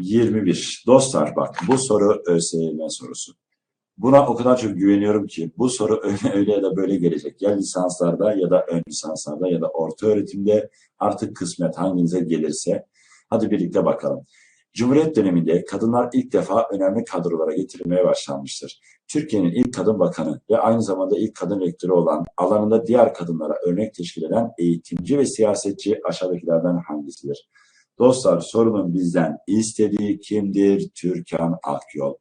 21. Dostlar bak bu soru ÖSYM sorusu. Buna o kadar çok güveniyorum ki bu soru öyle, öyle ya da böyle gelecek. Ya lisanslarda ya da ön lisanslarda ya da orta öğretimde artık kısmet hanginize gelirse. Hadi birlikte bakalım. Cumhuriyet döneminde kadınlar ilk defa önemli kadrolara getirilmeye başlanmıştır. Türkiye'nin ilk kadın bakanı ve aynı zamanda ilk kadın rektörü olan alanında diğer kadınlara örnek teşkil eden eğitimci ve siyasetçi aşağıdakilerden hangisidir? Dostlar sorunun bizden istediği kimdir? Türkan Akyol.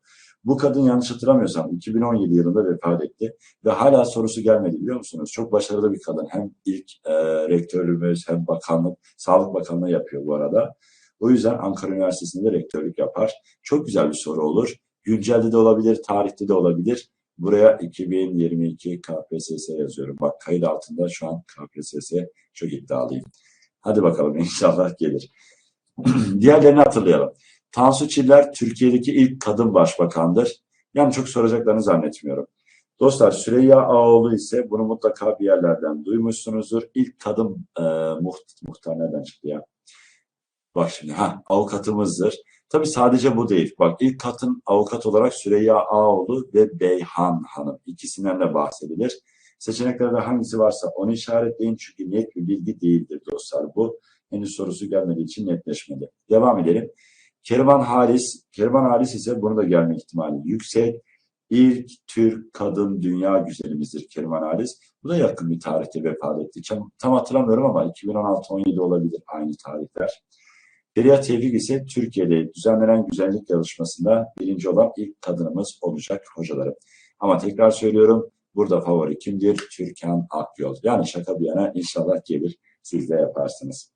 Bu kadın yanlış hatırlamıyorsam 2017 yılında vefat etti ve hala sorusu gelmedi biliyor musunuz? Çok başarılı bir kadın. Hem ilk e, rektörlüğümüz hem bakanlık, Sağlık Bakanlığı yapıyor bu arada. O yüzden Ankara Üniversitesi'nde rektörlük yapar. Çok güzel bir soru olur. Güncelde de olabilir, tarihte de olabilir. Buraya 2022 KPSS yazıyorum. Bak kayıt altında şu an KPSS çok iddialıyım. Hadi bakalım inşallah gelir. Diğerlerini hatırlayalım. Tansu Çiller Türkiye'deki ilk kadın başbakandır. Yani çok soracaklarını zannetmiyorum. Dostlar Süreyya Ağoğlu ise bunu mutlaka bir yerlerden duymuşsunuzdur. İlk kadın e, muht muhtar nereden çıktı ya? Bak şimdi ha avukatımızdır. Tabii sadece bu değil. Bak ilk kadın avukat olarak Süreyya Ağoğlu ve Beyhan Hanım ikisinden de bahsedilir. Seçeneklerde hangisi varsa onu işaretleyin çünkü net bir bilgi değildir dostlar bu. Henüz sorusu gelmediği için netleşmedi. Devam edelim. Kervan Halis, Kervan Halis ise bunu da gelme ihtimali yüksek. İlk Türk kadın dünya güzelimizdir Kervan Halis. Bu da yakın bir tarihte vefat etti. Tam, hatırlamıyorum ama 2016-17 olabilir aynı tarihler. Feriha Tevfik ise Türkiye'de düzenlenen güzellik yarışmasında birinci olan ilk kadınımız olacak hocalarım. Ama tekrar söylüyorum burada favori kimdir? Türkan Akyol. Yani şaka bir yana inşallah gelir siz de yaparsınız.